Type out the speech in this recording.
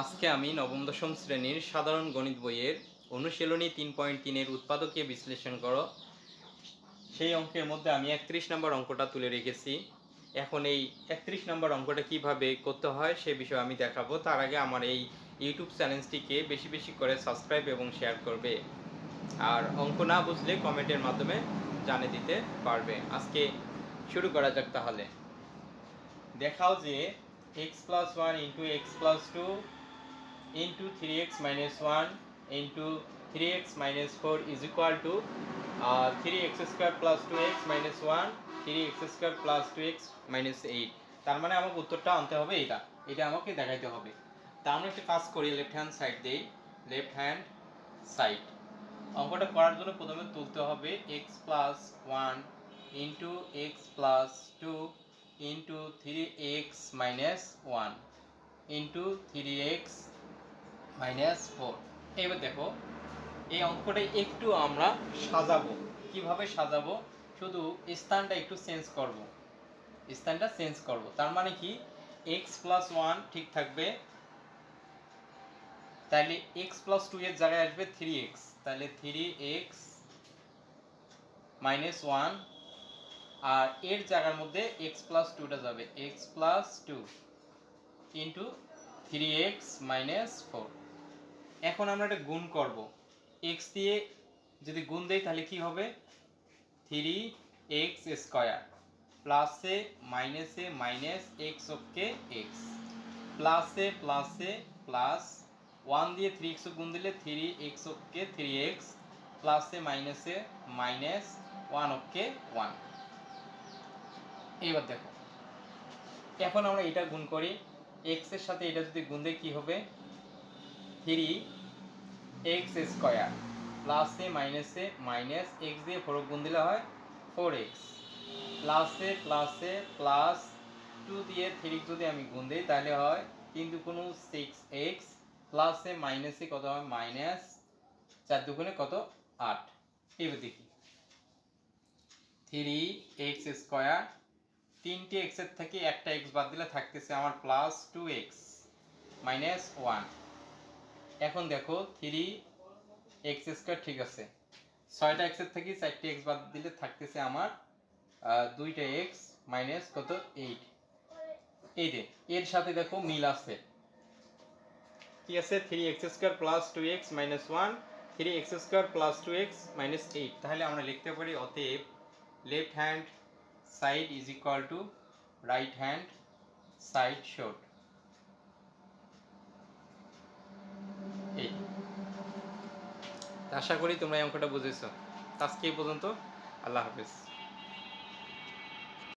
আজকে আমি নবম দশম শ্রেণির সাধারণ গণিত বইয়ের অনুশীলনী তিন পয়েন্ট তিনের উৎপাদকীয় বিশ্লেষণ করো। সেই অঙ্কের মধ্যে আমি একত্রিশ নম্বর অঙ্কটা তুলে রেখেছি। এখন এই একত্রিশ নম্বর অঙ্কটা কীভাবে করতে হয় সে বিষয়ে আমি দেখাবো। তার আগে আমার এই ইউটিউব চ্যানেলটিকে বেশি বেশি করে সাবস্ক্রাইব এবং শেয়ার করবে। আর অঙ্ক না বুঝলে কমেন্টের মাধ্যমে জানে দিতে পারবে। আজকে শুরু করা যাক তাহলে। দেখাও যে x plus one into x plus two into 3x minus 1 into 3x minus 4 is equal to uh, 3x square plus 2x minus 1 3x square plus 2x minus 8 তার মানে আমাকে উত্তরটা আনতে হবে এটা এটা আমাকে দেখাইতে হবে। তা আমরা একটা কাজ করি লেফট হ্যান্ড সাইড দিই লেফট হ্যান্ড সাইড অঙ্কটা করার জন্য প্রথমে তুলতে হবে x plus one into x plus two into three x minus one into three x minus four এবার দেখো, এই অঙ্কটা একটু আমরা সাজাবো। কীভাবে সাজাবো? শুধু স্থানটা একটু চেঞ্জ করব। স্থানটা চেঞ্জ করব। তার মানে কি? এক্স প্লাস ওয়ান ঠিক থাকবে। তাহলে এক্স প্লাস টু এর জায়গায় আসবে থ্রি এক্স তাহলে থ্রি এক্স মাইনাস ওয়ান আর এর জায়গার মধ্যে এক্স প্লাস টুটা যাবে। X plus two into three x minus four এখন আমরা একটা গুণ করব। এক্স দিয়ে যদি গুণ দেই তাহলে কি হবে? থ্রি এক্স স্কোয়ার প্লাসে মাইনাসে মাইনাস এক্স ওকে এক্স প্লাসে প্লাসে প্লাস ওয়ান দিয়ে থ্রি এক্স গুণ দিলে three x okay three x প্লাসে মাইনাসে মাইনাস ওয়ান ওকে ওয়ান এইবার দেখো। এখন আমরা এটা গুণ করি। এক্সের সাথে এটা যদি গুণ দিই কি হবে? থ্রি এক্স স্কোয়ার প্লাসে মাইনাসে মাইনাস এক্স দিয়ে ফোর গুণ দিলে হয় ফোর এক্স প্লাসে প্লাসে প্লাস টু দিয়ে থ্রি যদি আমি গুণ দিই, তাহলে হয় কিন্তু কোনো সিক্স এক্স প্লাসে মাইনাসে কত হয়? মাইনাস চার দুগুণে কত? আট। এবার দেখি। থ্রি এক্স স্কোয়ার তিনটে এক্সের থেকে একটা এক্স বাদ দিলে থাকতেছে আমার plus two x minus one এখন দেখো থ্রি এক্স স্কোয়ার ঠিক আছে। ছয়টা এক্সের থেকে চারটে এক্স বাদ দিলে থাকতেছে আমার দুইটা এক্স মাইনাস কত? এইট এই যে, এর সাথে দেখো মিল আছে। কি আছে? Three x square plus two x minus one three x square plus two x minus eight তাহলে আমরা লিখতে পারি অতএব left hand side is equal to right hand side short এই তা আশা করি তোমরা এই অঙ্কটা বুঝেছ। আজকে এই পর্যন্ত আল্লাহ হাফেজ।